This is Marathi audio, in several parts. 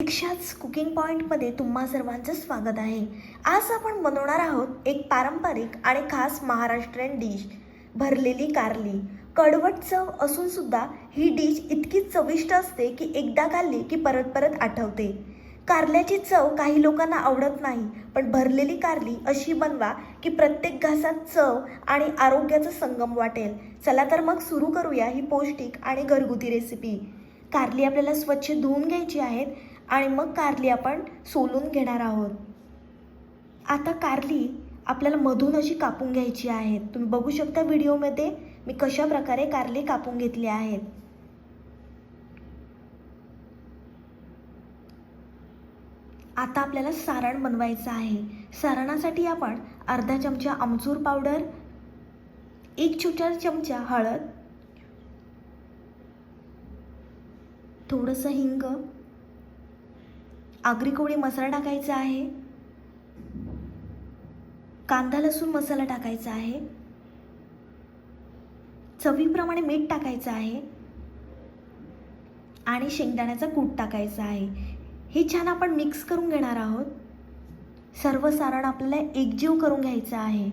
दीक्षाच कुकिंग पॉईंटमध्ये तुम्हा सर्वांचं स्वागत आहे. आज आपण बनवणार आहोत एक पारंपरिक आणि खास महाराष्ट्रीयन डिश भरलेली कारली. कडवट चव असून सुद्धा ही डिश इतकी चविष्ट असते की एकदा खाल्ली की परत परत आठवते. कारल्याची चव काही लोकांना आवडत नाही पण भरलेली कारली अशी बनवा की प्रत्येक घासात चव आणि आरोग्याचा संगम वाटेल. चला तर मग सुरू करूया ही पौष्टिक आणि घरगुती रेसिपी. कारली आपल्याला स्वच्छ धुवून घ्यायची आहेत आणि मग कारली आपण सोलून घेणार आहोत. आता कारली आपल्याला मधून अशी कापून घ्यायची आहेत. तुम्ही बघू शकता व्हिडिओमध्ये मी कशा प्रकारे कारली कापून घेतली आहेत. आता आपल्याला सारण बनवायचं आहे. सारणासाठी आपण अर्धा चमचा आमचूर पावडर एक छोटा चमचा हळद थोडंसं हिंग आगरी कोळी मसाला टाकायचा आहे? कांदा लसूण मसाला टाकायचा आहे? चवीप्रमाणे मीठ टाकायचं आहे? आणि शेंगदाण्याचा कूट टाकायचा आहे. हे छान आपण मिक्स करून घेणार आहोत. सर्व सारण आपल्याला एकजीव करून घ्यायचं आहे.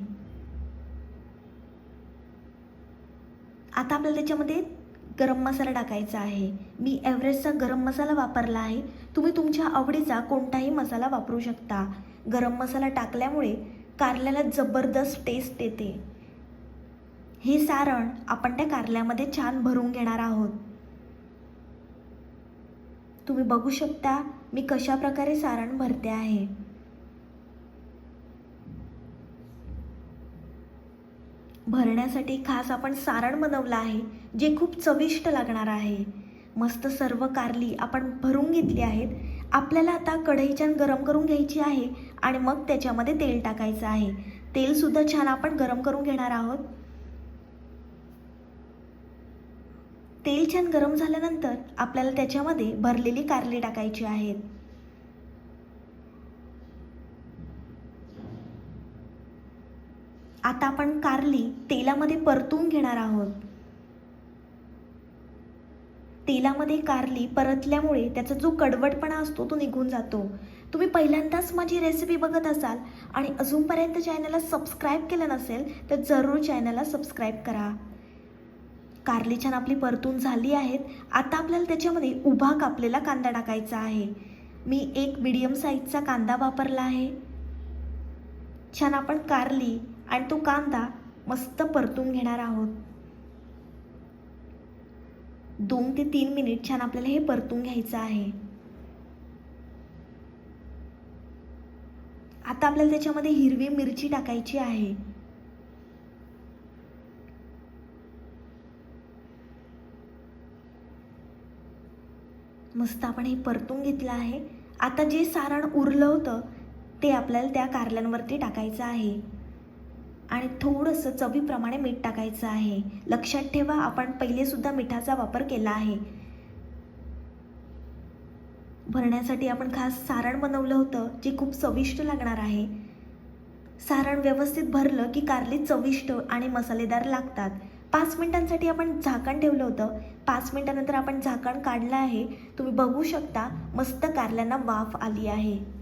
आता आपल्याला त्याच्यामध्ये गरम मसाला टाकायचा आहे. मी एव्हरेस्टचा गरम मसाला वापरला आहे. तुम्ही तुमच्या आवडीचा कोणताही मसाला वापरू शकता. गरम मसाला टाकल्यामुळे कारल्याला जबरदस्त टेस्ट येते. हे सारण आपण त्या कारल्यामध्ये छान भरून घेणार आहोत. तुम्ही बघू शकता मी कशा प्रकारे सारण भरते आहे. भरण्यासाठी खास आपण सारण बनवलं आहे. जे खूप चविष्ट लागणार आहे. मस्त सर्व कारली आपण भरून घेतली आहेत. आपल्याला आता कढई छान गरम करून घ्यायची आहे आणि मग त्याच्यामध्ये तेल टाकायचं आहे. तेलसुद्धा छान आपण गरम करून घेणार आहोत. तेल छान गरम झाल्यानंतर आपल्याला त्याच्यामध्ये भरलेली कारली टाकायची आहेत. आता आपण कारली तेलामध्ये परतून घेणार आहोत. तेलामध्ये कारली परतल्यामुळे त्याचा जो कडवटपणा असतो तो निघून जातो. तुम्ही पहिल्यांदाच माझी रेसिपी बघत असाल आणि अजूनपर्यंत चॅनलला सबस्क्राईब केलं नसेल तर जरूर चॅनलला सबस्क्राईब करा. कारली छान आपली परतून झाली आहेत. आता आपल्याला त्याच्यामध्ये उभा कापलेला कांदा टाकायचा आहे. मी एक मिडियम साईजचा कांदा वापरला आहे. छान आपण कारली आणि तो कांदा मस्त परतून घेणार आहोत. दोन ते तीन मिनिट छान आपल्याला हे परतून घ्यायचं आहे. आता आपल्याला त्याच्यामध्ये हिरवी मिरची टाकायची आहे. मस्त आपण हे परतून घेतलं आहे. आता जे सारण उरलं होतं ते आपल्याला त्या कारल्यांवरती टाकायचं आहे. आणि थोडंसं चवीप्रमाणे मीठ टाकायचं आहे. लक्षात ठेवा आपण पहिलेसुद्धा मिठाचा वापर केला आहे. भरण्यासाठी आपण खास सारण बनवलं होतं जे खूप चविष्ट लागणार आहे. सारण व्यवस्थित भरलं की कारली चविष्ट आणि मसालेदार लागतात. पाच मिनिटांसाठी आपण झाकण ठेवलं होतं. पाच मिनिटानंतर आपण झाकण काढलं आहे. तुम्ही बघू शकता मस्त कारल्यांना वाफ आली आहे.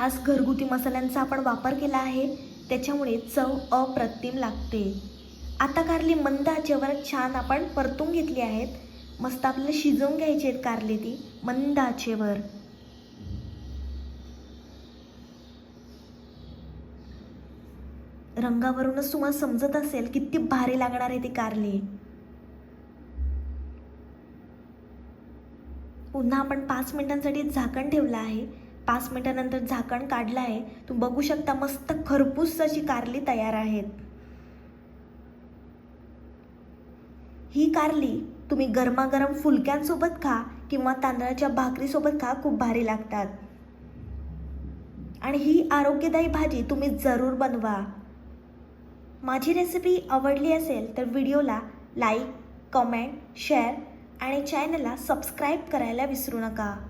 खास घरगुती मसाल्यांचा आपण वापर केला आहे त्याच्यामुळे चव अप्रतिम लागते. आता कारली मंद आचेवर छान आपण परतून घेतली आहेत. मस्त आपल्याला शिजवून घ्यायची आहेत कारली ती मंद आचेवर. रंगावरूनच तुम्हाला समजत असेल किती भारी लागणार आहे ती कारली. पुन्हा आपण पाच मिनिटांसाठी झाकण ठेवलं आहे. पाच मिनटानंतर झाकण काढलं आहे. तुम्ही बघू शकता मस्त खरपूस अशी कारली तयार आहेत. ही कारली तुम्ही गरमागरम फुलक्यांसोबत खा किंवा तांदळाच्या भाकरीसोबत खा खूप भारी लागतात. आणि ही आरोग्यदायी भाजी तुम्ही जरूर बनवा. माझी रेसिपी आवडली असेल तर व्हिडिओला लाईक कमेंट शेअर आणि चॅनलला सबस्क्राईब करायला विसरू नका.